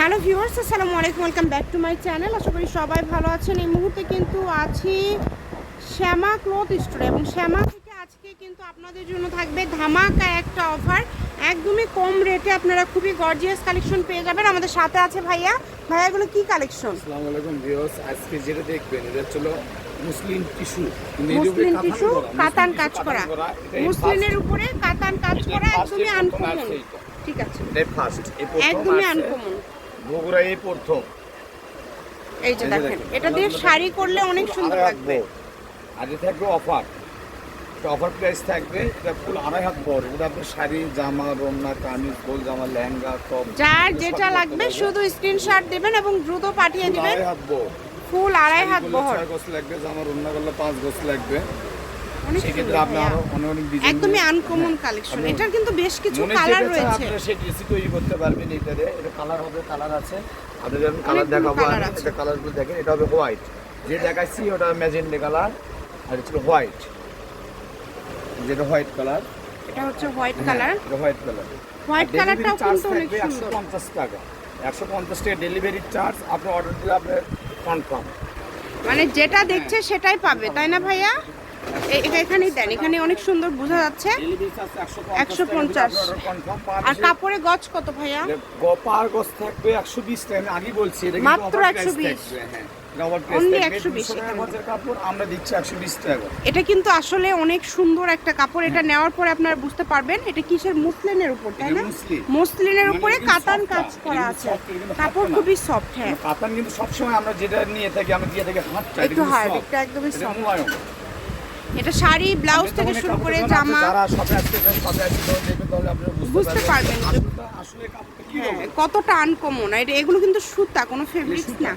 Hello viewers আসসালামু আলাইকুম welcome back to my channel. আশা করি সবাই ভালো আছেন। এই মুহূর্তে কিন্তু আছি শ্যামা ক্লথ স্টোরে এবং শ্যামা থেকে আজকে কিন্তু আপনাদের জন্য থাকবে ধামাকা একটা অফার। একদমই কম রেটে আপনারা খুবই গর্জিয়াস কালেকশন পেয়ে যাবেন। আমাদের সাথে আছে ভাইয়া। ভাইয়া এগুলো কি কালেকশন আসসালামু আলাইকুম ভিউয়ার্স আজকে যেটা দেখবেন এটা হলো মুসলিম টিস্যু। মুসলিম টিস্যু কাতান কাজ করা। মুসলিমের উপরে কাতান কাজ করা একদমই আনকমন ঠিক আছে। একদমই। আনকমন বগুড়া এই প্রথম এই যে দেখেন এটা দিয়ে শাড়ি করলে অনেক সুন্দর লাগবে। এটা থাকবে অফার। অফার প্রাইস থাকবে এটা ফুল আড়াই হাত বড়। এটা আপনার শাড়ি জামা রমনা কামিজ গোল জামা লেহেঙ্গা টপ যার যেটা লাগবে শুধু স্ক্রিনশট দেবেন এবং দ্রুত পাঠিয়ে ফুল দিবেন। আড়াই হাত ফুল আড়াই হাত বহর। ছয় গজ লাগবে জামা রমনা করলে পাঁচ গজ লাগবে। সেক্ষেত্রে আপনি আরও অনেক অনেক ডিজাইন একদমই আনকমন কালেকশন এটার কিন্তু বেশ কিছু কালার রয়েছে। আপনারা সেই ড্রেসই তৈরি করতে পারবেন এটাতে। এটা কালার হবে কালার আছে। আমি কালার দেখাবো। এটা কালারগুলো দেখেন এটা হবে হোয়াইট যে দেখাচ্ছি ওটা ম্যাজেন্ডে কালার আর এটা ছিল হোয়াইট যেটা হোয়াইট কালার এটা হচ্ছে হোয়াইট কালার এটা হোয়াইট কালার হোয়াইট কালারটাও কিন্তু অনেক একশো সুন্দর। পঞ্চাশ টাকা। ডেলিভারি চার্জ আপনি অর্ডার দিলে আপনার কনফার্ম মানে যেটা দেখছে সেটাই পাবে তাই না ভাইয়া? এখানেই দেন এখানে অনেক সুন্দর বোঝা যাচ্ছে। একশো 150 কনফার্ম আর কাপড়ে গজ কত ভাইয়া? পার গজ থাকবে একশো বিশ আমি আগেই বলছি মাত্র offer price 120 থাকবে, হ্যাঁ। এটা offer price Only থাকবে, 120 200 টাকা এখানে। গজের কাপড় আমরা দিচ্ছি একশো বিশ টাকা। এটা কিন্তু আসলে অনেক সুন্দর একটা কাপড় এটা নেওয়ার পরে আপনারা বুঝতে পারবেন এটা কিসের মুসলিনের উপর তাই না? মুসলিনের মানে উপরে কাতান কাজ করা আছে। কাপড় খুবই সফট হ্যাঁ। কাতান কিন্তু সবসময় আমরা যেটা নিয়ে থাকি আমরা দিয়ে থাকি হাতটা একটু hard, এটা একদমই soft। এটা শাড়ি ব্লাউজ থেকে শুরু করে জামা। বুঝতে পারবেন। হ্যাঁ কতটা আনকমন এটা- এগুলো কিন্তু সুতা কোনো ফেব্রিক্স না।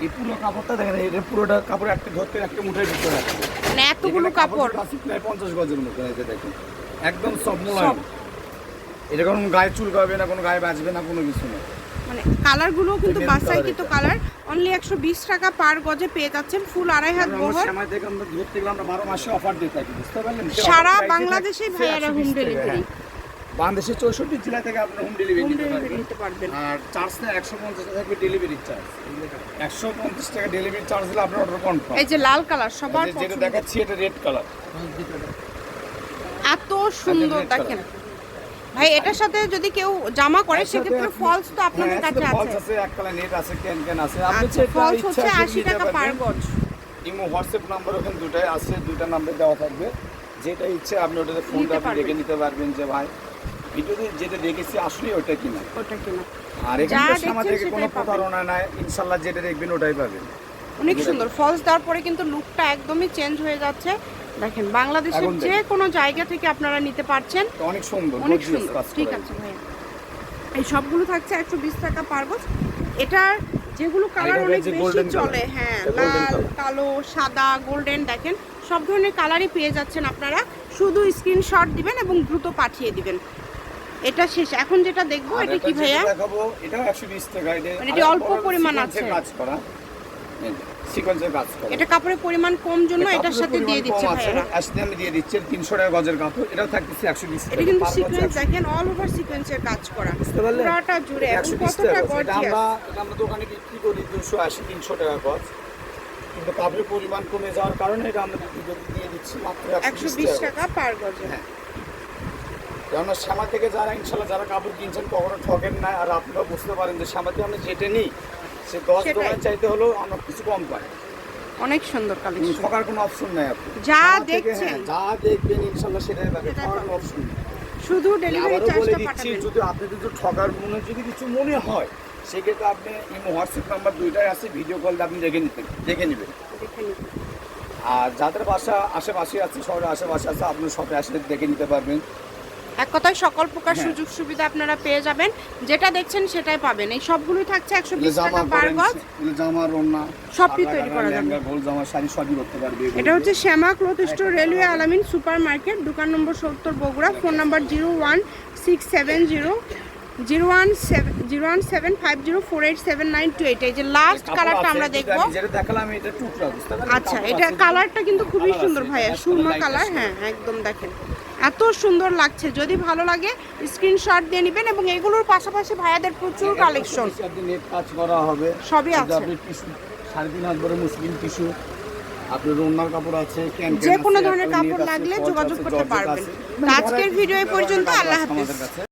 এই পুরো কাপড়টা দেখেন এটা পুরোটা কাপড় একটা ধরতে একটা মুঠের ভিতরে আছে মানে এতগুলো কাপড় প্রায় পঞ্চাশ গজের মতো দেখেন। একদম সব মোলায়েম। এটা কোনো গায়ে চুল করবে না কোনো গায়ে বাঁচবে না কোনো কিছু না। মানে কালারগুলো কিন্তু বাসাইকৃত কালার অনলি একশো বিশ টাকা পার গজে পেয়ে যাচ্ছেন ফুল আড়াই হাত বহর সারা থাকছে ভাইয়ারা হোম ডেলিভারি। বাংলাদেশের চৌষট্টি জেলা থেকে আপনার হোম ডেলিভারি নিতে পারবেন। আর চার্জটা একশো পঞ্চাশ টাকা ডেলিভারি চার্জ একশো পঞ্চাশ টাকা ডেলিভারি চার্জ হলে আপনার অর্ডার কনফার্ম এই যে লাল কালার সবার যেটা দেখাচ্ছি এটা রেড কালার এত সুন্দর দেখেন। ভাই এটার সাথে যদি কেউ জামা করে সেক্ষেত্রে ফলস তো আপনাদের কাছে আছে। ফলস আছে আছে এক কালার নেট আছে ক্যান ক্যান আছে। আপনি আচ্ছা যেটা ফলস হচ্ছে সেটা আশি নিতে টাকা পার গজ। ইমো হোয়াটসঅ্যাপ নাম্বার ওখানে দুটাই আছে দুটা নাম্বার দেওয়া থাকবে। যেটা ইচ্ছে আপনি ওটাতে ফোন আপনি দেখে নিতে পারবেন যে ভাই ভিডিওতে যেটা দেখেছি আসলে ওটা কিনা? ওটা কিনা। আর যা এখানে থেকে কোনো প্রতারণা নাই ইনশাল্লাহ যেটা দেখবেন ওটাই পাবেন। অনেক সুন্দর। ফলস দেওয়ার পরে কিন্তু লুকটা একদমই চেঞ্জ হয়ে যাচ্ছে। দেখেন বাংলাদেশের যে কোনো জায়গা থেকে আপনারা নিতে পারছেন অনেক সুন্দর অনেক সুন্দর। ঠিক আছে ভাইয়া। এই সবগুলো থাকছে একশো বিশ টাকা পার গজ এটার যেগুলো কালার অনেক বেশি চলে হ্যাঁ লাল কালো সাদা গোল্ডেন দেখেন সব ধরনের কালারই পেয়ে যাচ্ছেন আপনারা। শুধু স্ক্রিনশট দিবেন এবং দ্রুত পাঠিয়ে দিবেন। এটা শেষ। এখন যেটা দেখব এটা কি ভাইয়া? দেখাবো এটাও 120 টাকা। এটা মানে এটি অল্প পরিমাণ আছে। কাজ করা। সিকোয়েন্সের কাজ করা। এটা কাপড়ের পরিমাণ কম জন্য এটার সাথে দিয়ে দিচ্ছে কম আসলে আমি দিয়ে দিচ্ছি তিনশো টাকা গজের কাপড় এটাও থাকতেছে একশো বিশ এটা কিন্তু সিকোয়েন্স দেখেন অল ওভার সিকোয়েন্সের কাজ করা? পুরাটা জুড়ে কতটা গজ। আমরা আমরা দোকানে বিক্রি করি দুশো আশি তিনশো টাকা গজ। কিন্তু কাপড়ের পরিমাণ কমে যাওয়ার কারণে এটা আমরা দিয়ে দিচ্ছি মাত্র একশো বিশ টাকা। পার গজে। হ্যাঁ। কেননা শ্যামা থেকে যারা ইনশাল্লাহ যারা কাপড় কিনছেন কখনো ঠকেন না। আর আপনারা বুঝতে পারেন যে শ্যামাতে আমরা যেটা নিই সে দশ দোকান চাইতে হলেও আমরা কিছু কম পাই। অনেক সুন্দর কালেকশন ঠকার কোনো অপশন নাই আপনি যা দেখছেন। হ্যাঁ, যা দেখবেন ইনশাল্লাহ সেটাই পাবেন। ঠকার কোনো। অপশন নেই। শুধু ডেলিভারি চার্জটা পাঠাবেন। যদি আপনি যদি ঠকার মনে যদি কিছু মনে হয় সেক্ষেত্রে আপনি ইমো হোয়াটসঅ্যাপ নাম্বার দুইটাই আছে ভিডিও কল আপনি দেখে নিতে দেখে নেবেন। আর যাদের বাসা আশেপাশে আছে শহরের আশেপাশে আছে আপনি শপে আসলে দেখে নিতে পারবেন। এক কথায় সকল প্রকার হ্যাঁ। সুযোগ সুবিধা আপনারা পেয়ে যাবেন। যেটা দেখছেন সেটাই পাবেন। এই সবগুলোই থাকছে একশো বিশ টাকা পার গজ। জামা রন্না সবই তৈরি করা যাবে। গোল জামা শাড়ি সবই করতে পারবে এটা হচ্ছে Shyama cloth store railway Alamin super market দোকান নম্বর সত্তর Bogura phone number zero one six seven zero. Zero one seven zero one seven five zero four eight seven nine two eight. এই যে লাস্ট কালারটা আমরা দেখব? আচ্ছা এটা কালারটা কিন্তু খুবই সুন্দর ভাইয়া সুরমা কালার হ্যাঁ একদম দেখেন। এত সুন্দর লাগছে যদি ভালো লাগে স্ক্রিনশট দিয়ে নেবেন এবং এগুলোর পাশাপাশি ভাইয়াদের প্রচুর কালেকশন কাজ করা হবে। সবই আছে। সাড়ে তিন হাত ভরে মুসলিম টিস্যু আপনার ওনার কাপড় আছে যে কোনো ধরনের কাপড় লাগলে যোগাযোগ করতে পারবেন। আজকের ভিডিও এই পর্যন্ত আল্লাহ হাফিজ।